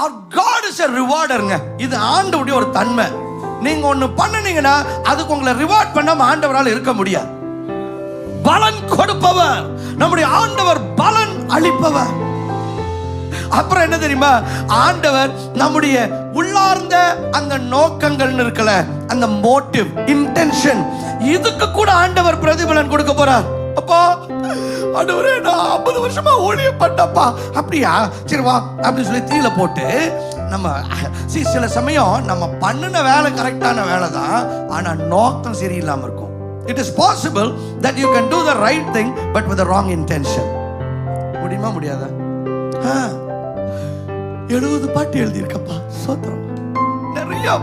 our God is a ரிவார்டருங்க இது ஆண்டவுடைய ஒரு தன்மை. நீங்க ஒண்ணு பண்ணுனீங்கன்னா அதுக்கு உங்களை ரிவார்ட் பண்ணாம ஆண்டவரால் இருக்க முடியாது. பலன் கொடுப்பவர். நம்முடைய ஆண்டவர் பலன் அளிப்பவர். அப்புறம் என்ன தெரியுமா? ஆண்டவர் நம்முடைய உள்ளார்ந்த அந்த நோக்கங்கள்னு இருக்கல அந்த மோட்டிவ் இன்டென்ஷன் இதுக்கு கூட ஆண்டவர் பிரதிபலன் கொடுக்க போறார். ஆண்டவரே நான் ஐம்பது வருஷமா ஓடிய பண்ணப்பா. அப்படியா? சரி வா அப்படின்னு சொல்லி தீல போட்டு நம்ம சி சில சமயம் நம்ம பண்ணின வேலை கரெக்டான வேலை தான் ஆனால் நோக்கம் சரியில்லாமல் இருக்கும். It is possible that you can do the right thing but with wrong intention முடியுமா முடியாதா? ஆ. எழுபது பாட்டு எழுதியிருக்கப்பா சோத்திரம். நிறைய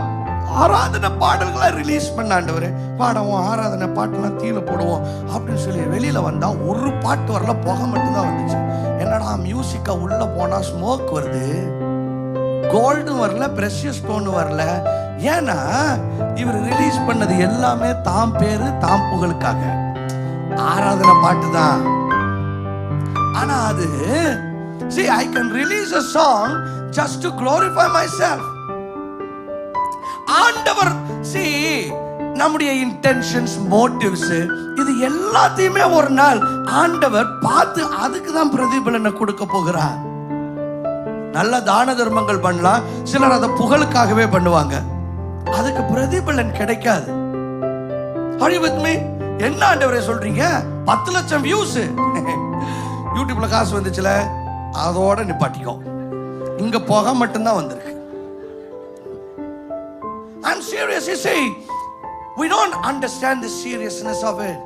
ஆராதனை பாடல்களை ரிலீஸ் பண்ணாண்டவர் பாடவும் ஆராதனை பாட்டெல்லாம் தீல போடுவோம் அப்படின்னு சொல்லி வெளியில் வந்தால் ஒரு பாட்டு வரல புகை மட்டும்தான் வந்துச்சு. என்னடா மியூசிக்காக உள்ளே போனால் ஸ்மோக் வருது? கோல்டும் வரல பிரஷியஸ் ஸ்டோன் வரல. ஏன்னா இவர் ரிலீஸ் பண்ணது எல்லாமே தாம் பேரு தாம் புகழுக்காக. ஆராதனை பாட்டு தான். ஆனா அது see i can release a song just to glorify myself. ஆண்டவர். சி நம்முடைய இன்டென்ஷன்ஸ் மோட்டிவ்ஸ் இது எல்லாத்தையுமே ஒரு நாள் ஆண்டவர் பார்த்து அதுக்கு தான் பிரதிபலனை கொடுக்க போகிறார். நல்ல தான தர்மங்கள் பண்ணலாம் சிலர் அதை புகழுக்காகவே பண்ணுவாங்க. அதுக்கு பிரதிபலன் கிடைக்காது. என்ன ஆண்டவரை சொல்றீங்க? பத்து லட்சம் வியூஸ் யூடியூப்ல காசு வந்துச்சுல அதோட நிப்பாட்டிக்கும் இங்க போக மட்டும்தான் வந்திருக்கு. Serious, you see. We don't understand the seriousness of it.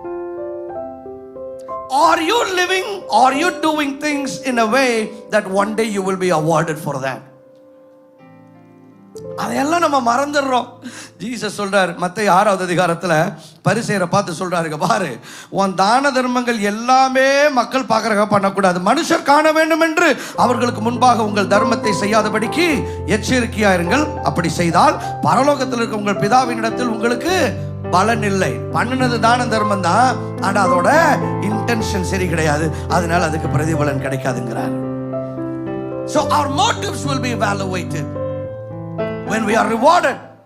Are you living, are you doing things in a way that one day you will be awarded for that? அதையெல்லாம் நம்ம மறந்துடுறோம். ஜீசஸ் சொல்றார் மத்த ஆறாவது அதிகாரத்துல பரிசெயரை பார்த்து சொல்றாருங்க பாரு உன் தான தர்மங்கள் எல்லாமே மக்கள் பார்க்கறக பண்ணக்கூடாது. மனுஷர் காண வேண்டும் என்று அவர்களுக்கு முன்பாக உங்கள் தர்மத்தை செய்யாதபடிக்கு எச்சரிக்கையா இருங்கள். அப்படி செய்தால் பரலோகத்தில் இருக்க உங்கள் பிதாவினிடத்தில் உங்களுக்கு பலன் இல்லை. பண்ணினது தான தர்மம் தான் ஆனா அதோட இன்டென்ஷன் சரி கிடையாது. அதனால அதுக்கு பிரதிபலன் கிடைக்காதுங்கிறார். So our motives will be evaluated. When we are rewarded